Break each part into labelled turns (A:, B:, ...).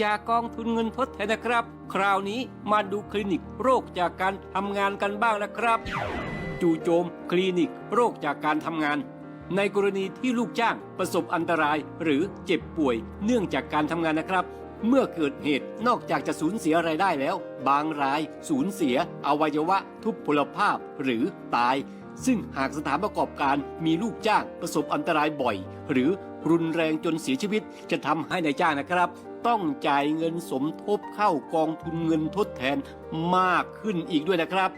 A: จากกองทุนเงินทดแทนนะครับ คราวนี้มาดูคลินิกโรคจากการทำงานกันบ้างนะครับ จู่โจมคลินิกโรคจากการทำงาน ในกรณีที่ลูกจ้างประสบอันตรายหรือเจ็บป่วยเนื่องจากการทำงานนะครับ เมื่อเกิดเหตุนอกจากจะสูญเสียรายได้แล้ว บางรายสูญเสีย อวัยวะ ทุพพลภาพหรือตายซึ่งหากสถานประกอบการมีลูกจ้างประสบอันตรายบ่อย หรือ รุนแรงจนเสียชีวิต จะทำให้นายจ้างนะครับ ต้องจ่ายเงินสมทบเข้ากองทุนเงินทดแทนมากขึ้นอีกด้วยนะครับ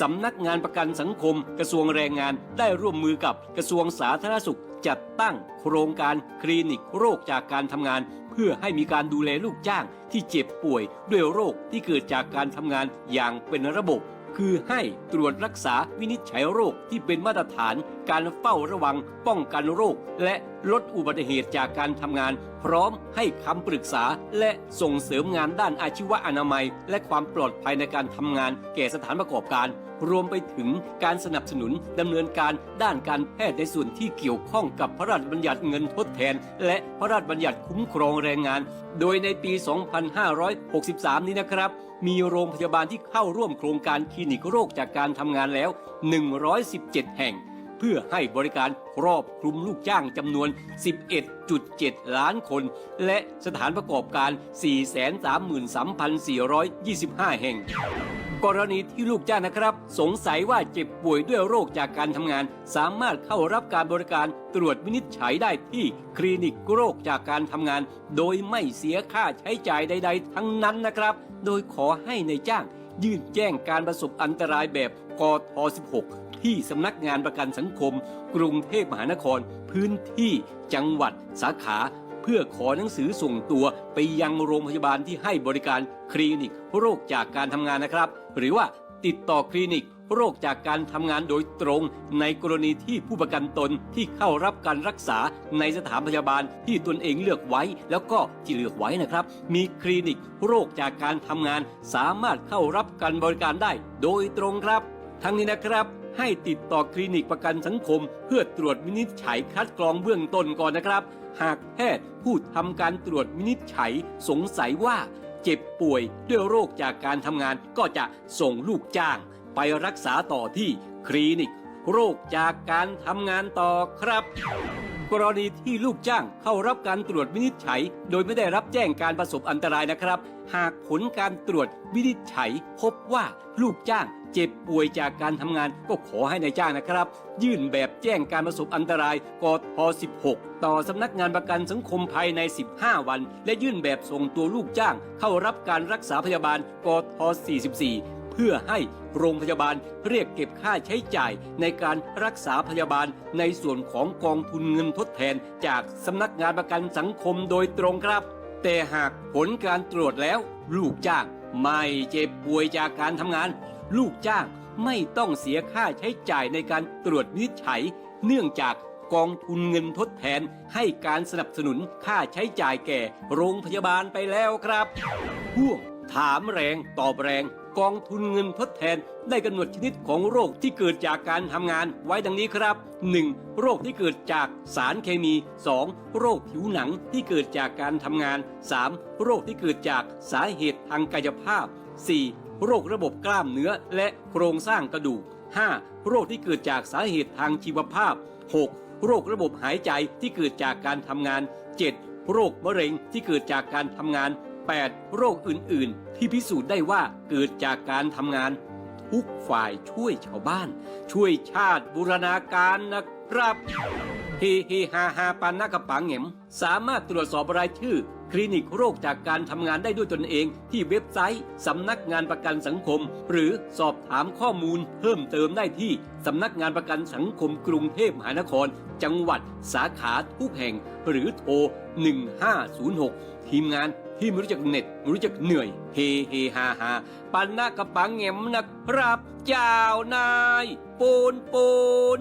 A: สำนักงานประกันสังคม กระทรวงแรงงานได้ร่วมมือกับกระทรวงสาธารณสุข จัดตั้งโครงการคลินิกโรคจากการทำงาน เพื่อให้มีการดูแลลูกจ้างที่เจ็บป่วย ด้วยโรคที่เกิดจากการทำงานอย่างเป็นระบบ คือให้ตรวจรักษาวินิจฉัยโรคที่เป็นมาตรฐาน การเฝ้าระวังป้องกันโรค และลดอุบัติเหตุจากการทำงาน พร้อมให้คำปรึกษา และส่งเสริมงานด้านอาชีวอนามัย และความปลอดภัยในการทำงานแก่สถานประกอบการ รวมไปถึงการสนับสนุนดำเนินการด้านการแพทย์ในส่วนที่เกี่ยวข้องกับพระราชบัญญัติเงินทดแทน และพระราชบัญญัติคุ้มครองแรงงาน โดยในปี 2563 นี้นะครับมีโรงพยาบาลที่เข้าร่วมโครงการคลินิกโรคจากการทำงานแล้ว 117 แห่ง เพื่อให้บริการครอบคลุมลูกจ้างจำนวน 11.7 ล้านคน และสถานประกอบการ 433,425 แห่ง กรณีที่ลูกจ้างนะครับ สงสัยว่าเจ็บป่วยด้วยโรคจากการทำงาน สามารถเข้ารับการบริการตรวจวินิจฉัยได้ที่คลินิกโรคจากการทำงาน โดยไม่เสียค่าใช้จ่ายใด ๆ ทั้งนั้นนะครับ โดยขอให้ในจ้างยื่นแจ้งการประสบอันตรายแบบกท16 ที่สำนักงานประกันสังคม กรุงเทพมหานคร พื้นที่จังหวัดสาขา เพื่อขอหนังสือส่งตัวไปยังโรงพยาบาลที่ให้บริการคลินิกโรคจากการทำงานนะครับ หรือว่าติดต่อคลินิกโรคจากการทำงานโดยตรง ในกรณีที่ผู้ประกันตนที่เข้ารับการรักษาในสถานพยาบาลที่ตนเองเลือกไว้ แล้วก็ที่เลือกไว้นะครับ มีคลินิกโรคจากการทำงาน สามารถเข้ารับการบริการได้โดยตรงครับ ทั้งนี้นะครับ ให้ติดต่อคลินิกประกันสังคม เพื่อตรวจวินิจฉัยคัดกรองเบื้องต้นก่อนนะครับ หากแพทย์ผู้ทำการตรวจวินิจฉัยสงสัยว่า เจ็บป่วยด้วยโรคจากการทำงานก็จะส่งลูกจ้าง ไปรักษาต่อที่คลินิก โรคจากการทำงานต่อครับ กรณีที่ลูกจ้างเข้ารับการตรวจวินิจฉัย โดยไม่ได้รับแจ้งการประสบอันตรายนะครับ หากผลการตรวจวินิจฉัย พบว่าลูกจ้างเจ็บป่วยจากการทำงานก็ขอให้ในายจ้างนะครับ ยื่นแบบแจ้งการประสบอันตรายกท16 ต่อสำนักงานประกันสังคมภายใน 15 วัน และยื่นแบบส่งตัวลูกจ้าง เข้ารับการรักษาพยาบาลกท44 พื่อให้โรงพยาบาลเรียกเก็บค่าใช้จ่ายในการรักษาพยาบาลในส่วนของกองทุนเงินทดแทนจากสำนักงานประกันสังคมโดยตรงครับ แต่หากผลการตรวจแล้ว ลูกจ้างไม่เจ็บป่วยจากการทำงาน ลูกจ้างไม่ต้องเสียค่าใช้จ่ายในการตรวจวินิจฉัย เนื่องจากกองทุนเงินทดแทนให้การสนับสนุนค่าใช้จ่ายแก่โรงพยาบาลไปแล้วครับพ่วง ถามแรงตอบแรง กองทุนเงินทดแทนได้กำหนดชนิดของโรคที่เกิดจากการทำงานไว้ดังนี้ครับ 1. โรคที่เกิดจากสารเคมี 2. โรคผิวหนังที่เกิดจากการทำงาน 3. โรคที่เกิดจากสาเหตุทางกายภาพ 4. โรคระบบกล้ามเนื้อและโครงสร้างกระดูก 5. โรคที่เกิดจากสาเหตุทางชีวภาพ 6. โรคระบบหายใจที่เกิดจากการทำงาน 7. โรคมะเร็งที่เกิดจากการทำงาน 8. โรคอื่น ๆ ที่พิสูจน์ได้ว่าเกิดจากการทำงาน ทุกฝ่ายช่วยชาวบ้าน ช่วยชาติบูรณาการนะครับเฮเฮฮาฮาปานนากระปังเหงมสามารถตรวจสอบรายชื่อ คลินิกโรคจากการทำงานได้ด้วยตนเอง ที่เว็บไซต์สำนักงานประกันสังคม หรือสอบถามข้อมูลเพิ่มเติมได้ที่สำนักงานประกันสังคมกรุงเทพมหานคร จังหวัดสาขาทุกแห่ง หรือโทร 1506 ทีมงาน ที่ไม่รู้จักเหน็ดไม่รู้จักเหนื่อย เฮเฮฮาฮาปันนากระปังเหงมนะครับเจ้านาย ปูนปูน